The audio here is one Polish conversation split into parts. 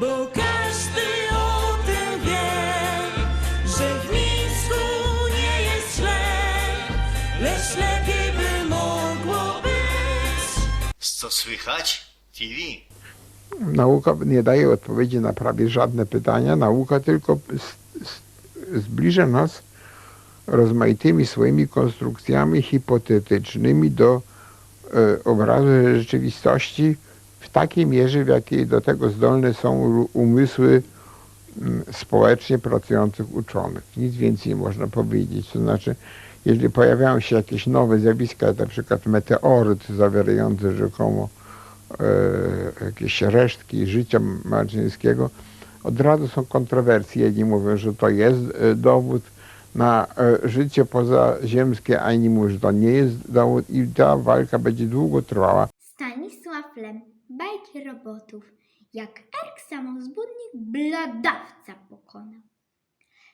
Bo każdy o tym wie, że w Mińsku nie jest źle, lecz lepiej by mogło być. Co słychać? TV. Nauka nie daje odpowiedzi na prawie żadne pytania. Nauka tylko zbliża nas rozmaitymi swoimi konstrukcjami hipotetycznymi do e, obrazu rzeczywistości w takiej mierze, w jakiej do tego zdolne są umysły mm, społecznie pracujących uczonych. Nic więcej nie można powiedzieć. To znaczy, jeżeli pojawiają się jakieś nowe zjawiska, na przykład meteoryt zawierający rzekomo e, jakieś resztki życia marzyńskiego, od razu są kontrowersje. Jedni mówią, że to jest e, dowód na e, życie pozaziemskie, a inni mówią, że to nie jest dowód i ta walka będzie długo trwała. Stanisław Lem, bajki robotów, jak Erk samozbudnik bladawca pokonał.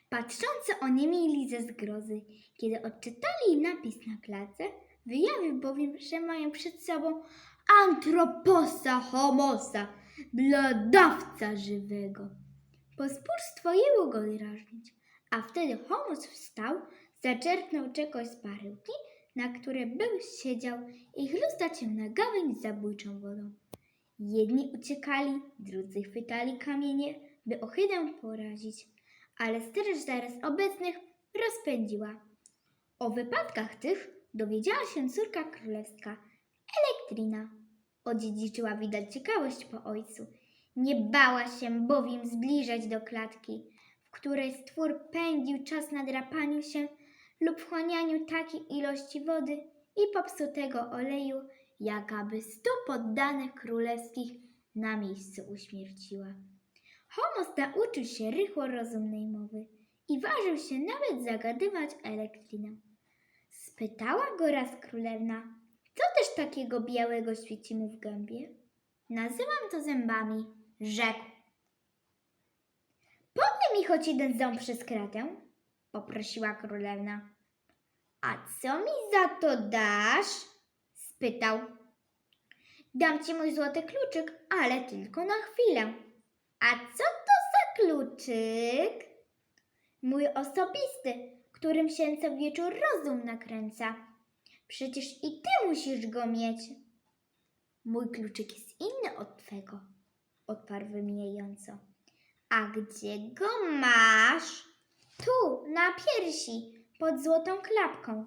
Patrzący mieli ze zgrozy, kiedy odczytali napis na klatce, wyjawił bowiem, że mają przed sobą antroposa homosa, bladawca żywego. Pospólstwo jęło go drażnić, a wtedy homos wstał, zaczerpnął czegoś z baryłki, na które był siedział i chlustać na gawędź z zabójczą wodą. Jedni uciekali, drudzy chwytali kamienie, by ohydę porazić, ale straż zaraz obecnych rozpędziła. O wypadkach tych dowiedziała się córka królewska, Elektrina. Odziedziczyła widać ciekawość po ojcu. Nie bała się bowiem zbliżać do klatki, w której stwór pędził czas na drapaniu się lub wchłanianiu takiej ilości wody i popsutego oleju, jakaby stu poddanych królewskich na miejscu uśmierciła. Homos nauczył się rychło rozumnej mowy i ważył się nawet zagadywać elektrinę. Spytała go raz królewna, co też takiego białego świeci mu w gębie? Nazywam to zębami, rzekł. Podaj mi choć jeden ząb przez kratę, poprosiła królewna. A co mi za to dasz? spytał. Dam ci mój złoty kluczyk, ale tylko na chwilę. A co to za kluczyk? Mój osobisty, którym się co wieczór rozum nakręca. Przecież i ty musisz go mieć. Mój kluczyk jest inny od twego, odparł wymijająco. A gdzie go masz? Tu, na piersi, pod złotą klapką.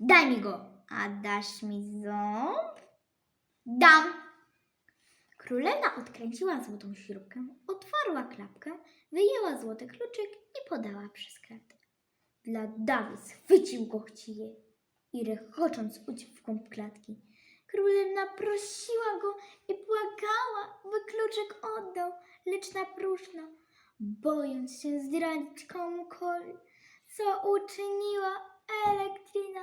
Daj mi go. A dasz mi ząb? Dam. Królewna odkręciła złotą śrubkę, otwarła klapkę, wyjęła złoty kluczyk i podała przez kratę. Dla dawy schwycił go chciwie i rechocząc uciekł w klatki. Królewna prosiła go i błagała, by kluczyk oddał, lecz na próżno, bojąc się zdradzić komukolwiek, co uczyniła Elektrina.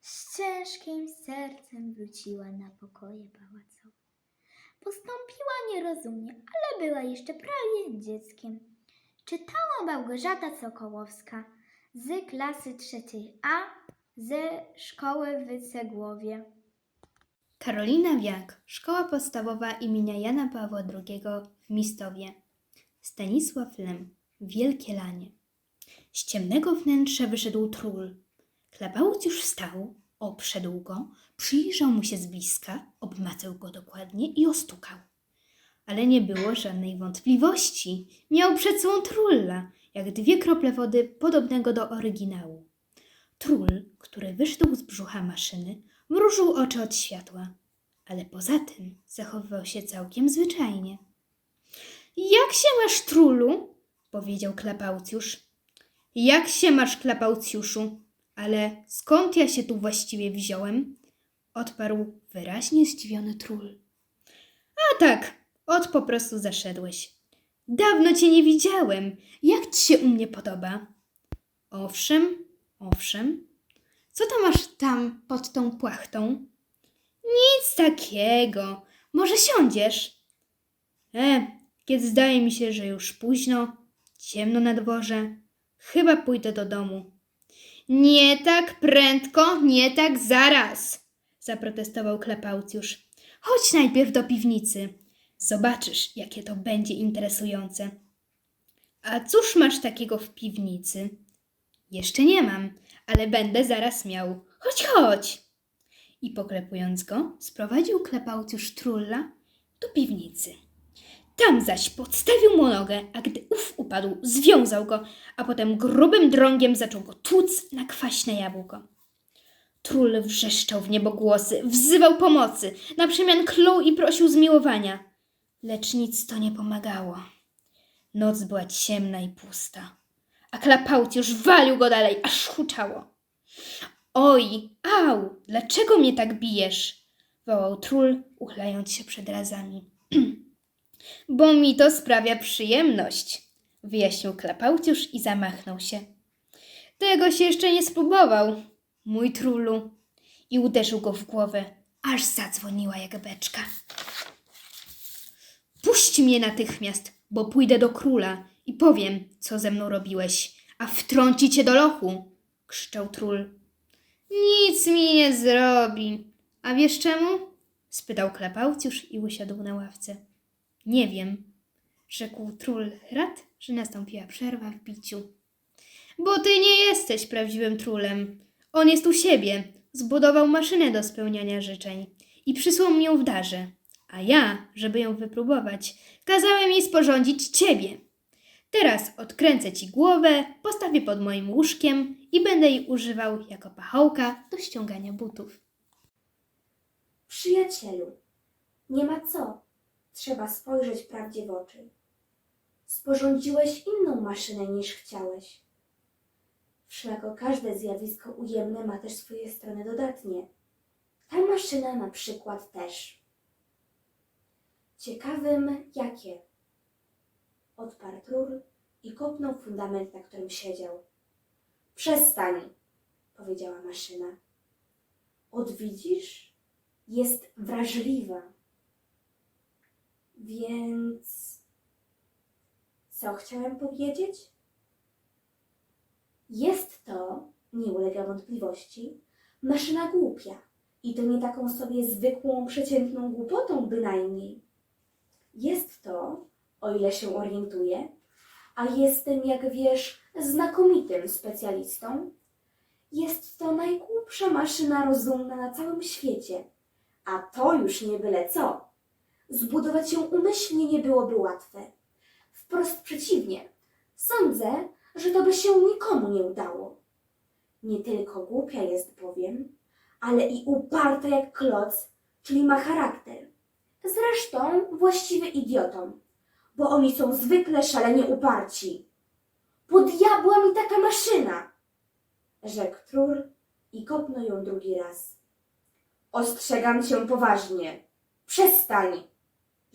Z ciężkim sercem wróciła na pokoje pałacowe. Postąpiła nierozumnie, ale była jeszcze prawie dzieckiem. Czytała Małgorzata Sokołowska z klasy trzeciej A ze szkoły w Cegłowie. Karolina Wiak, Szkoła Podstawowa imienia Jana Pawła II w Mistowie. Stanisław Lem, Wielkie Lanie. Z ciemnego wnętrza wyszedł król. Klapałc już wstał, obszedł go, przyjrzał mu się z bliska, obmacał go dokładnie i ostukał. Ale nie było żadnej wątpliwości. Miał przed sobą trulla, jak dwie krople wody podobnego do oryginału. Trul, który wyszedł z brzucha maszyny, mrużył oczy od światła, ale poza tym zachowywał się całkiem zwyczajnie. Jak się masz, trulu? powiedział klapałcjusz. Jak się masz, klapałcjuszu? Ale skąd ja się tu właściwie wziąłem? odparł wyraźnie zdziwiony trul. A tak, od po prostu zaszedłeś. Dawno cię nie widziałem. Jak ci się u mnie podoba? Owszem, owszem. Co to masz tam pod tą płachtą? Nic takiego. Może siądziesz? E, kiedy zdaje mi się, że już późno, ciemno na dworze, chyba pójdę do domu. Nie tak prędko, nie tak zaraz, zaprotestował Klepałcjusz. Chodź najpierw do piwnicy. Zobaczysz, jakie to będzie interesujące. A cóż masz takiego w piwnicy? Jeszcze nie mam, ale będę zaraz miał. Chodź, chodź! I poklepując go, sprowadził klepałciusz trulla do piwnicy. Tam zaś podstawił mu nogę, a gdy ów upadł, związał go, a potem grubym drągiem zaczął go tłuc na kwaśne jabłko. Król wrzeszczał w niebogłosy, wzywał pomocy, na przemian klął i prosił zmiłowania. Lecz nic to nie pomagało. Noc była ciemna i pusta, a klapałt już walił go dalej, aż huczało. Oj, au, dlaczego mnie tak bijesz? wołał król, uchylając się przed razami. Bo mi to sprawia przyjemność, wyjaśnił klapałciusz i zamachnął się. Tego się jeszcze nie spróbował, mój trulu. I uderzył go w głowę, aż zadzwoniła jak beczka. Puść mnie natychmiast, bo pójdę do króla i powiem, co ze mną robiłeś, a wtrąci cię do lochu, krzyczał król. Nic mi nie zrobi. A wiesz czemu? spytał klepałciusz i usiadł na ławce. Nie wiem, rzekł król rad, że nastąpiła przerwa w biciu. Bo ty nie jesteś prawdziwym trulem. On jest u siebie. Zbudował maszynę do spełniania życzeń i przysłał mi ją w darze. A ja, żeby ją wypróbować, kazałem jej sporządzić ciebie. Teraz odkręcę ci głowę, postawię pod moim łóżkiem i będę jej używał jako pachołka do ściągania butów. Przyjacielu, nie ma co. Trzeba spojrzeć prawdzie w oczy. Sporządziłeś inną maszynę niż chciałeś. Wszelako każde zjawisko ujemne ma też swoje strony dodatnie. Ta maszyna na przykład też. Ciekawym jakie? Odparł trur i kopnął fundament, na którym siedział. Przestań, powiedziała maszyna. Odwidzisz? jest wrażliwa. Więc co chciałem powiedzieć? Jest to, nie ulega wątpliwości, maszyna głupia. I to nie taką sobie zwykłą, przeciętną głupotą bynajmniej. Jest to, o ile się orientuję, a jestem, jak wiesz, znakomitym specjalistą, jest to najgłupsza maszyna rozumna na całym świecie. A to już nie byle co. Zbudować ją umyślnie nie byłoby łatwe. Wprost przeciwnie. Sądzę, że to by się nikomu nie udało. Nie tylko głupia jest bowiem, ale i uparta jak kloc, czyli ma charakter. Zresztą właściwy idiotom, bo oni są zwykle szalenie uparci. Po diabła mi taka maszyna! Rzekł trur i kopnął ją drugi raz. Ostrzegam cię poważnie. Przestań,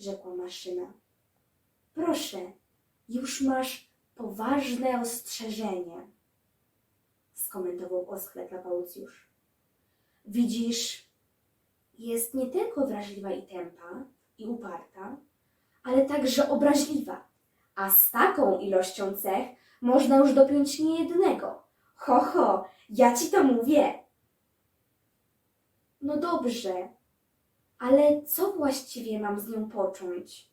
rzekła maszyna. Proszę, już masz poważne ostrzeżenie, skomentował oschle klapaucjusz. Widzisz, jest nie tylko wrażliwa i tępa, i uparta, ale także obraźliwa. A z taką ilością cech można już dopiąć niejednego. Ho, ho, ja ci to mówię. No dobrze, ale co właściwie mam z nią począć?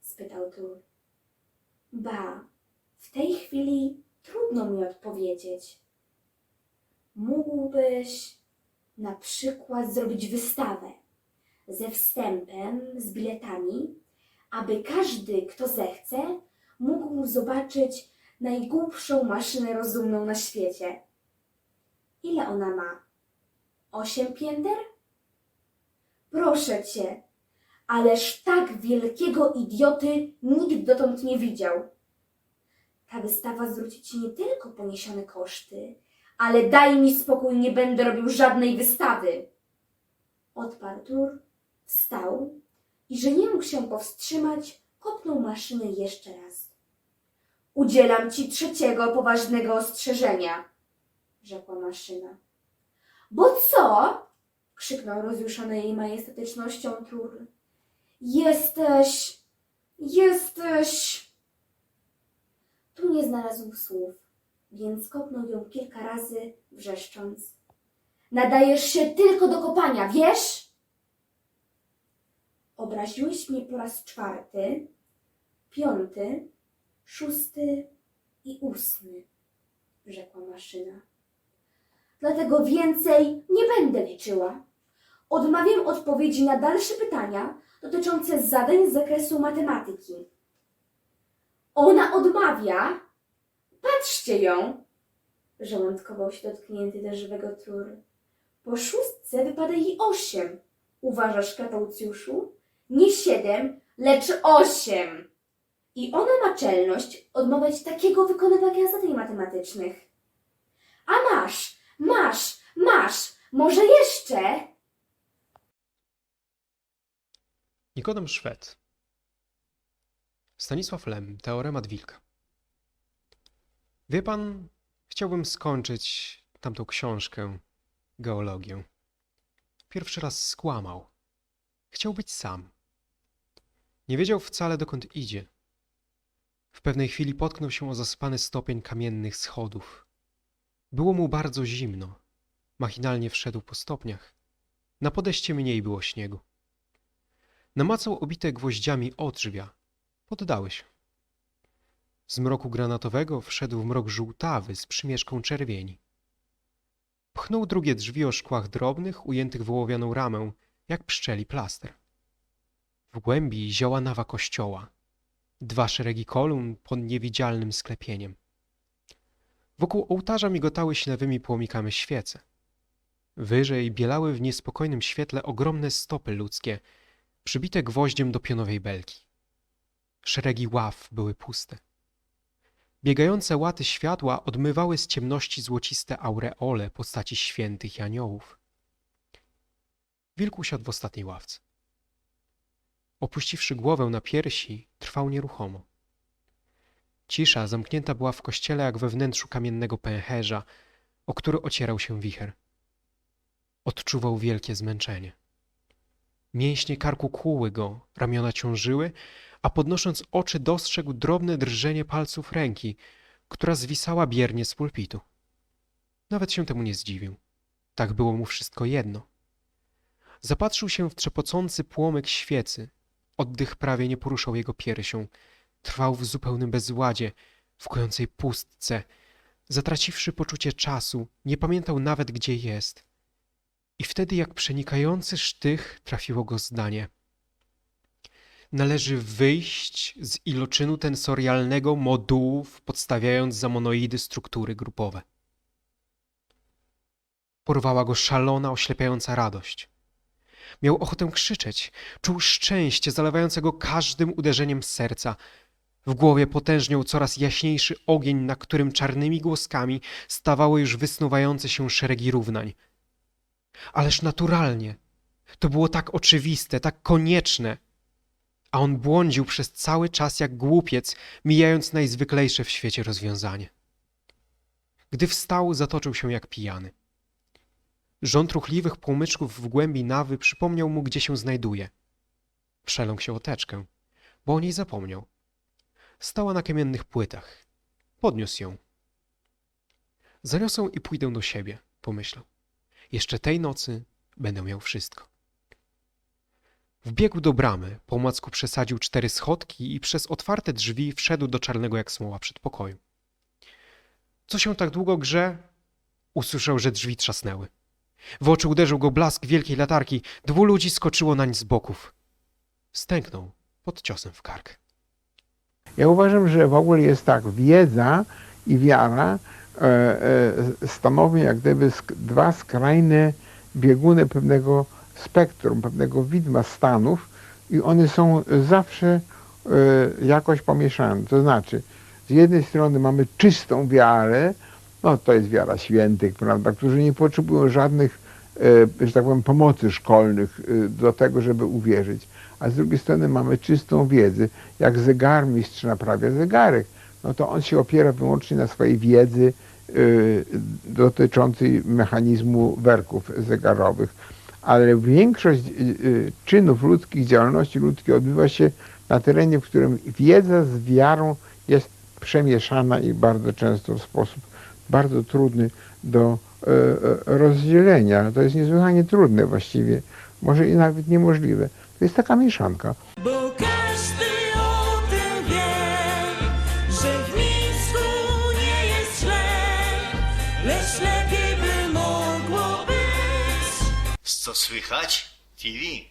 spytał Tur. Ba, w tej chwili trudno mi odpowiedzieć. Mógłbyś na przykład zrobić wystawę ze wstępem, z biletami, aby każdy, kto zechce, mógł zobaczyć najgłupszą maszynę rozumną na świecie. Ile ona ma? Osiem pięter? Proszę cię, ależ tak wielkiego idioty nikt dotąd nie widział. Ta wystawa zwróci ci nie tylko poniesione koszty, ale daj mi spokój, nie będę robił żadnej wystawy. Odparł Tur, wstał i, że nie mógł się powstrzymać, kopnął maszynę jeszcze raz. Udzielam ci trzeciego poważnego ostrzeżenia, rzekła maszyna. Bo co? Krzyknął rozjuszony jej majestatycznością Tur. Jesteś, jesteś. Tu nie znalazł słów, więc kopnął ją kilka razy, wrzeszcząc. Nadajesz się tylko do kopania, wiesz? Obraziłeś mnie po raz czwarty, piąty, szósty i ósmy, rzekła maszyna. Dlatego więcej nie będę liczyła. Odmawiam odpowiedzi na dalsze pytania dotyczące zadań z zakresu matematyki. Ona odmawia? Patrzcie ją! Żołądkował się dotknięty do żywego tur. Po szóstce wypada jej osiem. Uważasz, Kataucjuszu? Nie siedem, lecz osiem. I ona ma czelność odmawiać takiego wykonywania zadań matematycznych. A masz, masz, masz, może jeszcze? Nikodem Szwed. Stanisław Lem, Teoremat Wilka. Wie pan, chciałbym skończyć tamtą książkę, geologię. Pierwszy raz skłamał. Chciał być sam. Nie wiedział wcale dokąd idzie. W pewnej chwili potknął się o zaspany stopień kamiennych schodów. Było mu bardzo zimno. Machinalnie wszedł po stopniach. Na podejście mniej było śniegu. Namacał obite gwoździami odrzwia. Poddały się. Z mroku granatowego wszedł w mrok żółtawy z przymieszką czerwieni. Pchnął drugie drzwi o szkłach drobnych, ujętych w ołowianą ramę, jak pszczeli plaster. W głębi zioła nawa kościoła. Dwa szeregi kolumn pod niewidzialnym sklepieniem. Wokół ołtarza migotały ślewymi płomikami świece. Wyżej bielały w niespokojnym świetle ogromne stopy ludzkie, przybite gwoździem do pionowej belki. Szeregi ław były puste. Biegające łaty światła odmywały z ciemności złociste aureole postaci świętych i aniołów. Wilk usiadł w ostatniej ławce. Opuściwszy głowę na piersi, trwał nieruchomo. Cisza zamknięta była w kościele jak we wnętrzu kamiennego pęcherza, o który ocierał się wicher. Odczuwał wielkie zmęczenie. Mięśnie karku kłuły go, ramiona ciążyły, a podnosząc oczy dostrzegł drobne drżenie palców ręki, która zwisała biernie z pulpitu. Nawet się temu nie zdziwił. Tak było mu wszystko jedno. Zapatrzył się w trzepocący płomyk świecy. Oddych prawie nie poruszał jego piersią. Trwał w zupełnym bezładzie, w kojącej pustce. Zatraciwszy poczucie czasu, nie pamiętał nawet, gdzie jest. I wtedy, jak przenikający sztych, trafiło go zdanie. Należy wyjść z iloczynu tensorialnego modułów, podstawiając za monoidy struktury grupowe. Porwała go szalona, oślepiająca radość. Miał ochotę krzyczeć, czuł szczęście zalewające go każdym uderzeniem serca. W głowie potężniał coraz jaśniejszy ogień, na którym czarnymi głoskami stawały już wysnuwające się szeregi równań. Ależ naturalnie. To było tak oczywiste, tak konieczne. A on błądził przez cały czas jak głupiec, mijając najzwyklejsze w świecie rozwiązanie. Gdy wstał, zatoczył się jak pijany. Rząd ruchliwych płomyczków w głębi nawy przypomniał mu, gdzie się znajduje. Przeląkł się o teczkę, bo o niej zapomniał. Stała na kamiennych płytach. Podniósł ją. Zaniosę i pójdę do siebie, pomyślał. Jeszcze tej nocy będę miał wszystko. Wbiegł do bramy, po omacku przesadził cztery schodki i przez otwarte drzwi wszedł do czarnego jak smoła przedpokoju. Co się tak długo grze? Usłyszał, że drzwi trzasnęły. W oczy uderzył go blask wielkiej latarki. Dwu ludzi skoczyło nań z boków. Stęknął pod ciosem w kark. Ja uważam, że w ogóle jest tak, wiedza i wiara e, e, stanowią jak gdyby dwa skrajne bieguny pewnego spektrum, pewnego widma stanów i one są zawsze e, jakoś pomieszane. To znaczy, z jednej strony mamy czystą wiarę, no to jest wiara świętych, prawda, którzy nie potrzebują żadnych, że tak powiem, pomocy szkolnych do tego, żeby uwierzyć. A z drugiej strony mamy czystą wiedzę, jak zegarmistrz naprawia zegarek, no to on się opiera wyłącznie na swojej wiedzy y, dotyczącej mechanizmu werków zegarowych. Ale większość y, y, czynów ludzkich, działalności ludzkiej odbywa się na terenie, w którym wiedza z wiarą jest przemieszana i bardzo często w sposób bardzo trudny do rozdzielenia. To jest niesłychanie trudne właściwie, może i nawet niemożliwe. To jest taka mieszanka. Bo każdy o tym wie, że w Mińsku nie jest źle, lecz lepiej by mogło być. Co słychać? TV.